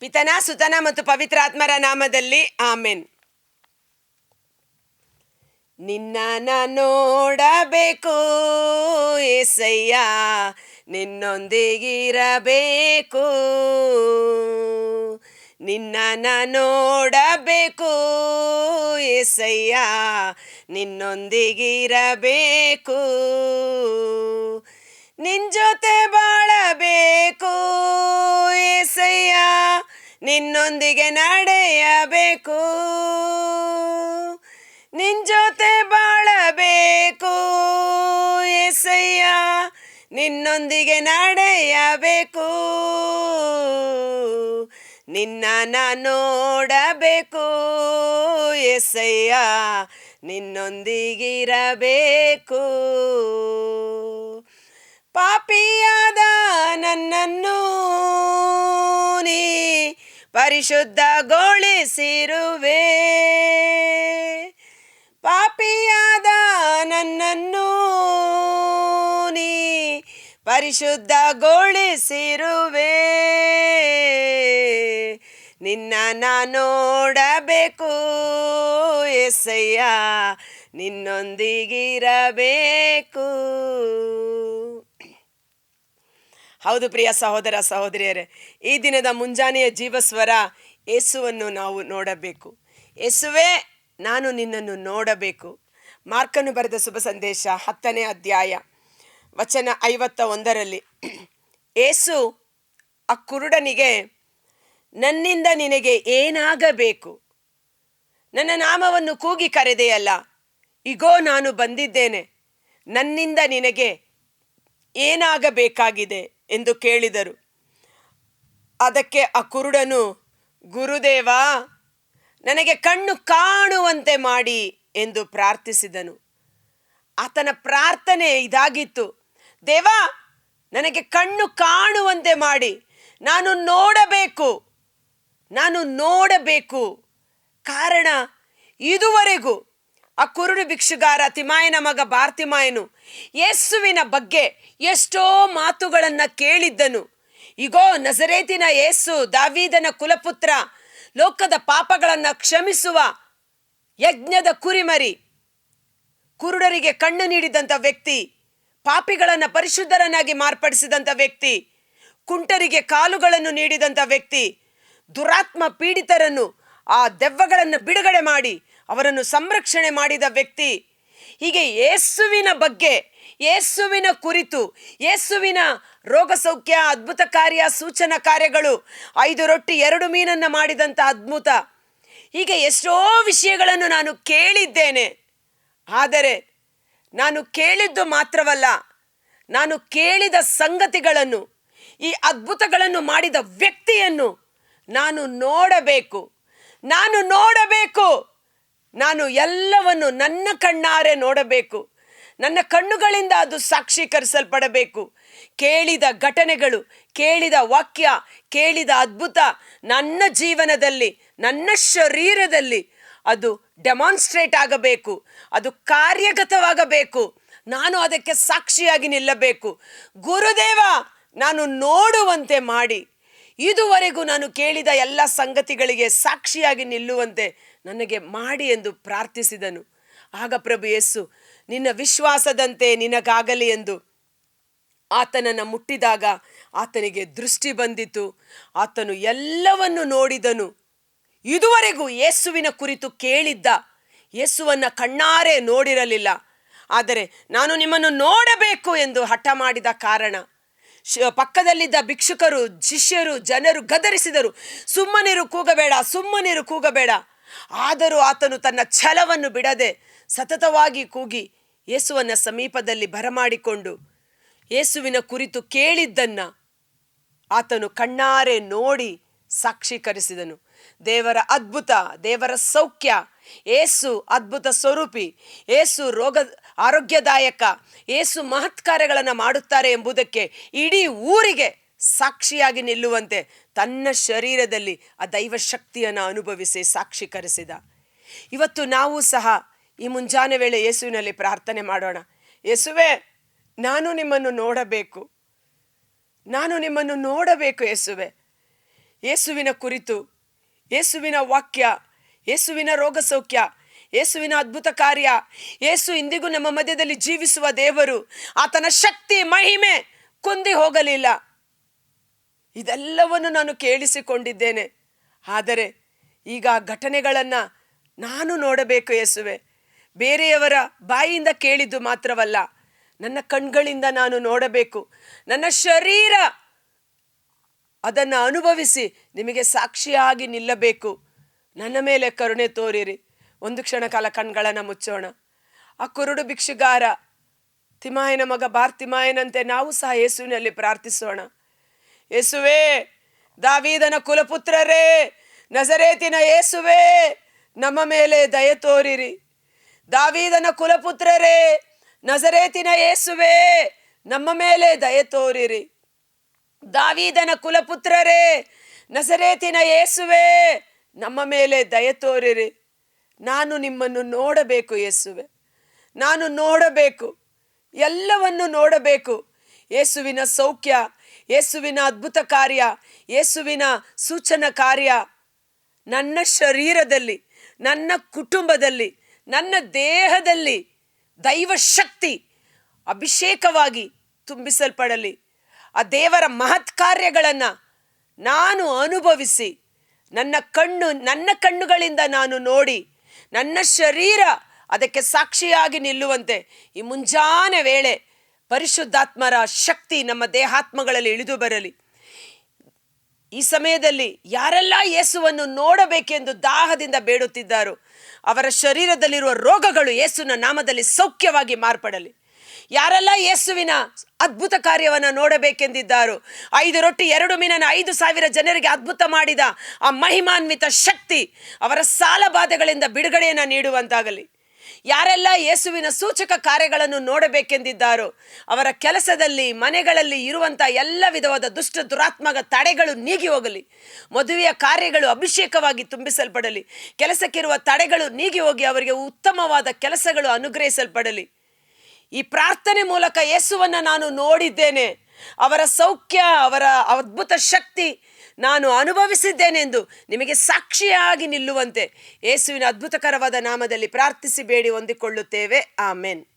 ಪಿತನ, ಸುತನ ಮತ್ತು ಪವಿತ್ರಾತ್ಮರ ನಾಮದಲ್ಲಿ ಆಮೇನ್. ನಿನ್ನ ನೋಡಬೇಕು ಏಸಯ್ಯ, ನಿನ್ನೊಂದಿಗಿರಬೇಕು. ನಿನ್ನ ನೋಡಬೇಕು ಏಸಯ್ಯ, ನಿನ್ನೊಂದಿಗಿರಬೇಕು. ನಿನ್ನ ಜೊತೆ ಬಾಳಬೇಕು. ನಿನ್ನೊಂದಿಗೆ ನಡೆಯಬೇಕು. ನಿನ್ ಜೊತೆ ಬಾಳಬೇಕು. ಎಸಯ್ಯ ನಿನ್ನೊಂದಿಗೆ ನಡೆಯಬೇಕು. ನಿನ್ನ ನೋಡಬೇಕು. ಎಸಯ್ಯ ನಿನ್ನೊಂದಿಗಿರಬೇಕು. ಪಾಪಿಯಾದ ನನ್ನನ್ನು ನೀ ಪರಿಶುದ್ಧಗೊಳಿಸಿರುವೆ ಪಾಪಿಯಾದ ನನ್ನನ್ನು ನೀ ಪರಿಶುದ್ಧಗೊಳಿಸಿರುವೆ ನಿನ್ನ ನೋಡಬೇಕು ಎಸಯ್ಯ ನಿನ್ನೊಂದಿಗಿರಬೇಕು. ಹೌದು ಪ್ರಿಯ ಸಹೋದರ ಸಹೋದರಿಯರೇ, ಈ ದಿನದ ಮುಂಜಾನೆಯ ಜೀವಸ್ವರ ಯೇಸುವನ್ನು ನಾವು ನೋಡಬೇಕು. ಯೇಸುವೆ, ನಾನು ನಿನ್ನನ್ನು ನೋಡಬೇಕು. ಮಾರ್ಕನ್ನು ಬರೆದ ಶುಭ ಸಂದೇಶ ಹತ್ತನೇ ಅಧ್ಯಾಯ ವಚನ ಐವತ್ತ ಒಂದರಲ್ಲಿ ಏಸು ಆ ಕುರುಡನಿಗೆ, ನನ್ನಿಂದ ನಿನಗೆ ಏನಾಗಬೇಕು? ನನ್ನ ನಾಮವನ್ನು ಕೂಗಿ ಕರೆದೆಯಲ್ಲ, ಇಗೋ, ನಾನು ಬಂದಿದ್ದೇನೆ. ನನ್ನಿಂದ ನಿನಗೆ ಏನಾಗಬೇಕಾಗಿದೆ? ಎಂದು ಕೇಳಿದರು. ಅದಕ್ಕೆ ಆ ಕುರುಡನು, ಗುರುದೇವ, ನನಗೆ ಕಣ್ಣು ಕಾಣುವಂತೆ ಮಾಡಿ ಎಂದು ಪ್ರಾರ್ಥಿಸಿದನು. ಆತನ ಪ್ರಾರ್ಥನೆ ಇದಾಗಿತ್ತು. ದೇವ, ನನಗೆ ಕಣ್ಣು ಕಾಣುವಂತೆ ಮಾಡಿ, ನಾನು ನೋಡಬೇಕು ನಾನು ನೋಡಬೇಕು. ಕಾರಣ ಇದುವರೆಗೂ ಆ ಕುರುಡು ಭಿಕ್ಷುಗಾರ ತಿಮಾಯನ ಮಗ ಬಾರ್ತಿಮಾಯನು ಯೇಸುವಿನ ಬಗ್ಗೆ ಎಷ್ಟೋ ಮಾತುಗಳನ್ನ ಕೇಳಿದ್ದನು. ಇಗೋ, ನಜರೇತಿನ ಯೇಸು, ದಾವೀದನ ಕುಲಪುತ್ರ, ಲೋಕದ ಪಾಪಗಳನ್ನು ಕ್ಷಮಿಸುವ ಯಜ್ಞದ ಕುರಿಮರಿ. ಕುರುಡರಿಗೆ ಕಣ್ಣು ನೀಡಿದಂಥ ವ್ಯಕ್ತಿ, ಪಾಪಿಗಳನ್ನು ಪರಿಶುದ್ಧರನ್ನಾಗಿ ಮಾರ್ಪಡಿಸಿದಂಥ ವ್ಯಕ್ತಿ, ಕುಂಟರಿಗೆ ಕಾಲುಗಳನ್ನು ನೀಡಿದಂಥ ವ್ಯಕ್ತಿ, ದುರಾತ್ಮ ಪೀಡಿತರನ್ನು ಆ ದೆವ್ವಗಳನ್ನು ಬಿಡುಗಡೆ ಮಾಡಿ ಅವರನ್ನು ಸಂರಕ್ಷಣೆ ಮಾಡಿದ ವ್ಯಕ್ತಿ. ಹೀಗೆ ಯೇಸುವಿನ ಬಗ್ಗೆ, ಯೇಸುವಿನ ಕುರಿತು, ಯೇಸುವಿನ ರೋಗ ಸೌಖ್ಯ, ಅದ್ಭುತ ಕಾರ್ಯ, ಸೂಚನಾ ಕಾರ್ಯಗಳು, ಐದು ರೊಟ್ಟಿ, ಎರಡು ಮೀನನ್ನು ಮಾಡಿದಂಥ ಅದ್ಭುತ. ಹೀಗೆ ಎಷ್ಟೋ ವಿಷಯಗಳನ್ನು ನಾನು ಕೇಳಿದ್ದೇನೆ. ಆದರೆ ನಾನು ಕೇಳಿದ್ದು ಮಾತ್ರವಲ್ಲ, ನಾನು ಕೇಳಿದ ಸಂಗತಿಗಳನ್ನು, ಈ ಅದ್ಭುತಗಳನ್ನು ಮಾಡಿದ ವ್ಯಕ್ತಿಯನ್ನು ನಾನು ನೋಡಬೇಕು. ನಾನು ನೋಡಬೇಕು. ನಾನು ಎಲ್ಲವನ್ನು ನನ್ನ ಕಣ್ಣಾರೆ ನೋಡಬೇಕು. ನನ್ನ ಕಣ್ಣುಗಳಿಂದ ಅದು ಸಾಕ್ಷೀಕರಿಸಲ್ಪಡಬೇಕು. ಕೇಳಿದ ಘಟನೆಗಳು, ಕೇಳಿದ ವಾಕ್ಯ, ಕೇಳಿದ ಅದ್ಭುತ ನನ್ನ ಜೀವನದಲ್ಲಿ, ನನ್ನ ಶರೀರದಲ್ಲಿ ಅದು ಡೆಮಾನ್ಸ್ಟ್ರೇಟ್ ಆಗಬೇಕು. ಅದು ಕಾರ್ಯಗತವಾಗಬೇಕು. ನಾನು ಅದಕ್ಕೆ ಸಾಕ್ಷಿಯಾಗಿ ನಿಲ್ಲಬೇಕು. ಗುರುದೇವ, ನಾನು ನೋಡುವಂತೆ ಮಾಡಿ. ಇದುವರೆಗೂ ನಾನು ಕೇಳಿದ ಎಲ್ಲ ಸಂಗತಿಗಳಿಗೆ ಸಾಕ್ಷಿಯಾಗಿ ನಿಲ್ಲುವಂತೆ ನನಗೆ ಮಾಡಿ ಎಂದು ಪ್ರಾರ್ಥಿಸಿದನು. ಆಗ ಪ್ರಭು ಯೇಸು, ನಿನ್ನ ವಿಶ್ವಾಸದಂತೆ ನಿನಗಾಗಲಿ ಎಂದು ಆತನನ್ನು ಮುಟ್ಟಿದಾಗ ಆತನಿಗೆ ದೃಷ್ಟಿ ಬಂದಿತು. ಆತನು ಎಲ್ಲವನ್ನು ನೋಡಿದನು. ಇದುವರೆಗೂ ಯೇಸುವಿನ ಕುರಿತು ಕೇಳಿದ್ದ ಯೇಸುವನ್ನು ಕಣ್ಣಾರೆ ನೋಡಿರಲಿಲ್ಲ. ಆದರೆ ನಾನು ನಿಮ್ಮನ್ನು ನೋಡಬೇಕು ಎಂದು ಹಠ ಮಾಡಿದ ಕಾರಣ ಶ- ಪಕ್ಕದಲ್ಲಿದ್ದ ಭಿಕ್ಷುಕರು, ಶಿಷ್ಯರು, ಜನರು ಗದರಿಸಿದರು. ಸುಮ್ಮನಿರು ಕೂಗಬೇಡ ಸುಮ್ಮನಿರು ಕೂಗಬೇಡ. ಆದರೂ ಆತನು ತನ್ನ ಛಲವನ್ನು ಬಿಡದೆ ಸತತವಾಗಿ ಕೂಗಿ ಯೇಸುವನ್ನ ಸಮೀಪದಲ್ಲಿ ಬರಮಾಡಿಕೊಂಡು ಯೇಸುವಿನ ಕುರಿತು ಕೇಳಿದ್ದನ್ನ ಆತನು ಕಣ್ಣಾರೆ ನೋಡಿ ಸಾಕ್ಷೀಕರಿಸಿದನು. ದೇವರ ಅದ್ಭುತ, ದೇವರ ಸೌಖ್ಯ, ಏಸು ಅದ್ಭುತ ಸ್ವರೂಪಿ, ಏಸು ರೋಗ ಆರೋಗ್ಯದಾಯಕ. ಏಸು ಮಹತ್ಕಾರ್ಯಗಳನ್ನು ಮಾಡುತ್ತಾರೆ ಎಂಬುದಕ್ಕೆ ಇಡೀ ಊರಿಗೆ ಸಾಕ್ಷಿಯಾಗಿ ನಿಲ್ಲುವಂತೆ ತನ್ನ ಶರೀರದಲ್ಲಿ ಆ ದೈವ ಶಕ್ತಿಯನ್ನು ಅನುಭವಿಸಿ ಸಾಕ್ಷೀಕರಿಸಿದ ಇವತ್ತು ನಾವು ಸಹ ಈ ಮುಂಜಾನೆ ವೇಳೆ ಯೇಸುವಿನಲ್ಲಿ ಪ್ರಾರ್ಥನೆ ಮಾಡೋಣ. ಯೇಸುವೆ, ನಾನು ನಿಮ್ಮನ್ನು ನೋಡಬೇಕು. ನಾನು ನಿಮ್ಮನ್ನು ನೋಡಬೇಕು ಯೇಸುವೆ. ಯೇಸುವಿನ ಕುರಿತು, ಯೇಸುವಿನ ವಾಕ್ಯ, ಯೇಸುವಿನ ರೋಗ ಸೌಖ್ಯ ಯೇಸುವಿನ ಅದ್ಭುತ ಕಾರ್ಯ. ಯೇಸು ಇಂದಿಗೂ ನಮ್ಮ ಮಧ್ಯದಲ್ಲಿ ಜೀವಿಸುವ ದೇವರು. ಆತನ ಶಕ್ತಿ, ಮಹಿಮೆ ಕುಂದಿ ಹೋಗಲಿಲ್ಲ. ಇದೆಲ್ಲವನ್ನು ನಾನು ಕೇಳಿಸಿಕೊಂಡಿದ್ದೇನೆ. ಆದರೆ ಈಗ ಘಟನೆಗಳನ್ನು ನಾನು ನೋಡಬೇಕು ಯೇಸುವೆ. ಬೇರೆಯವರ ಬಾಯಿಯಿಂದ ಕೇಳಿದ್ದು ಮಾತ್ರವಲ್ಲ, ನನ್ನ ಕಣ್ಗಳಿಂದ ನಾನು ನೋಡಬೇಕು. ನನ್ನ ಶರೀರ ಅದನ್ನು ಅನುಭವಿಸಿ ನಿಮಗೆ ಸಾಕ್ಷಿಯಾಗಿ ನಿಲ್ಲಬೇಕು. ನನ್ನ ಮೇಲೆ ಕರುಣೆ ತೋರಿರಿ. ಒಂದು ಕ್ಷಣ ಕಾಲ ಕಣ್ಗಳನ್ನು ಮುಚ್ಚೋಣ. ಆ ಕುರುಡು ಭಿಕ್ಷುಗಾರ ತಿಮಾಯನ ಮಗ ಬಾರ್ ತಿಮಾಯನಂತೆ ನಾವು ಸಹ ಯೇಸುವಿನಲ್ಲಿ ಪ್ರಾರ್ಥಿಸೋಣ. ಯೇಸುವೇ, ದಾವೀದನ ಕುಲಪುತ್ರರೇ, ನಜರೇತಿನ ಯೇಸುವೇ, ನಮ್ಮ ಮೇಲೆ ದಯ ತೋರಿರಿ. ದಾವೀದನ ಕುಲಪುತ್ರರೇ, ನಜರೇತಿನ ಯೇಸುವೇ, ನಮ್ಮ ಮೇಲೆ ದಯ ತೋರಿರಿ. ದಾವೀದನ ಕುಲಪುತ್ರರೇ, ನಜರೇತಿನ ಯೇಸುವೆ, ನಮ್ಮ ಮೇಲೆ ದಯ ತೋರಿರಿ. ನಾನು ನಿಮ್ಮನ್ನು ನೋಡಬೇಕು, ಯೇಸುವೆ. ನಾನು ನೋಡಬೇಕು, ಎಲ್ಲವನ್ನು ನೋಡಬೇಕು. ಯೇಸುವಿನ ಸೌಖ್ಯ, ಯೇಸುವಿನ ಅದ್ಭುತ ಕಾರ್ಯ, ಯೇಸುವಿನ ಸೂಚನ ಕಾರ್ಯ ನನ್ನ ಶರೀರದಲ್ಲಿ, ನನ್ನ ಕುಟುಂಬದಲ್ಲಿ, ನನ್ನ ದೇಹದಲ್ಲಿ ದೈವ ಶಕ್ತಿ ಅಭಿಷೇಕವಾಗಿ ತುಂಬಿಸಲ್ಪಡಲಿ. ಆ ದೇವರ ಮಹತ್ ಕಾರ್ಯಗಳನ್ನು ನಾನು ಅನುಭವಿಸಿ, ನನ್ನ ಕಣ್ಣು, ನನ್ನ ಕಣ್ಣುಗಳಿಂದ ನಾನು ನೋಡಿ ನನ್ನ ಶರೀರ ಅದಕ್ಕೆ ಸಾಕ್ಷಿಯಾಗಿ ನಿಲ್ಲುವಂತೆ. ಈ ಮುಂಜಾನೆ ವೇಳೆ ಪರಿಶುದ್ಧಾತ್ಮರ ಶಕ್ತಿ ನಮ್ಮ ದೇಹಾತ್ಮಗಳಲ್ಲಿ ಇಳಿದು ಬರಲಿ. ಈ ಸಮಯದಲ್ಲಿ ಯಾರೆಲ್ಲ ಯೇಸುವನ್ನು ನೋಡಬೇಕೆಂದು ದಾಹದಿಂದ ಬೇಡುತ್ತಿದ್ದಾರೋ, ಅವರ ಶರೀರದಲ್ಲಿರುವ ರೋಗಗಳು ಯೇಸುವಿನ ನಾಮದಲ್ಲಿ ಸೌಖ್ಯವಾಗಿ ಮಾರ್ಪಡಲಿ. ಯಾರೆಲ್ಲ ಯೇಸುವಿನ ಅದ್ಭುತ ಕಾರ್ಯವನ್ನು ನೋಡಬೇಕೆಂದಿದ್ದಾರೋ, ಐದು ರೊಟ್ಟಿ, ಎರಡು ಮೀನನ ಐದು ಸಾವಿರ ಜನರಿಗೆ ಅದ್ಭುತ ಮಾಡಿದ ಆ ಮಹಿಮಾನ್ವಿತ ಶಕ್ತಿ ಅವರ ಸಾಲ ಬಾಧೆಗಳಿಂದ ಬಿಡುಗಡೆಯನ್ನು ನೀಡುವಂತಾಗಲಿ. ಯಾರೆಲ್ಲ ಯೇಸುವಿನ ಸೂಚಕ ಕಾರ್ಯಗಳನ್ನು ನೋಡಬೇಕೆಂದಿದ್ದಾರೋ, ಅವರ ಕೆಲಸದಲ್ಲಿ, ಮನೆಗಳಲ್ಲಿ ಇರುವಂಥ ಎಲ್ಲ ವಿಧವಾದ ದುಷ್ಟ ದುರಾತ್ಮಕ ತಡೆಗಳು ನೀಗಿ ಹೋಗಲಿ. ಮದುವೆಯ ಕಾರ್ಯಗಳು ಅಭಿಷೇಕವಾಗಿ ತುಂಬಿಸಲ್ಪಡಲಿ. ಕೆಲಸಕ್ಕಿರುವ ತಡೆಗಳು ನೀಗಿ ಹೋಗಿ ಅವರಿಗೆ ಉತ್ತಮವಾದ ಕೆಲಸಗಳು ಅನುಗ್ರಹಿಸಲ್ಪಡಲಿ. ಈ ಪ್ರಾರ್ಥನೆ ಮೂಲಕ ಯೇಸುವನ್ನು ನಾನು ನೋಡಿದ್ದೇನೆ. ಅವರ ಸೌಖ್ಯ, ಅವರ ಅದ್ಭುತ ಶಕ್ತಿ ನಾನು ಅನುಭವಿಸಿದ್ದೇನೆಂದು ನಿಮಗೆ ಸಾಕ್ಷಿಯಾಗಿ ನಿಲ್ಲುವಂತೆ. ಯೇಸುವಿನ ಅದ್ಭುತಕರವಾದ ನಾಮದಲ್ಲಿ ಪ್ರಾರ್ಥಿಸಿ ಬೇಡಿ, ಹೊಂದಿಕೊಳ್ಳುತ್ತೇವೆ. ಆಮೆನ್.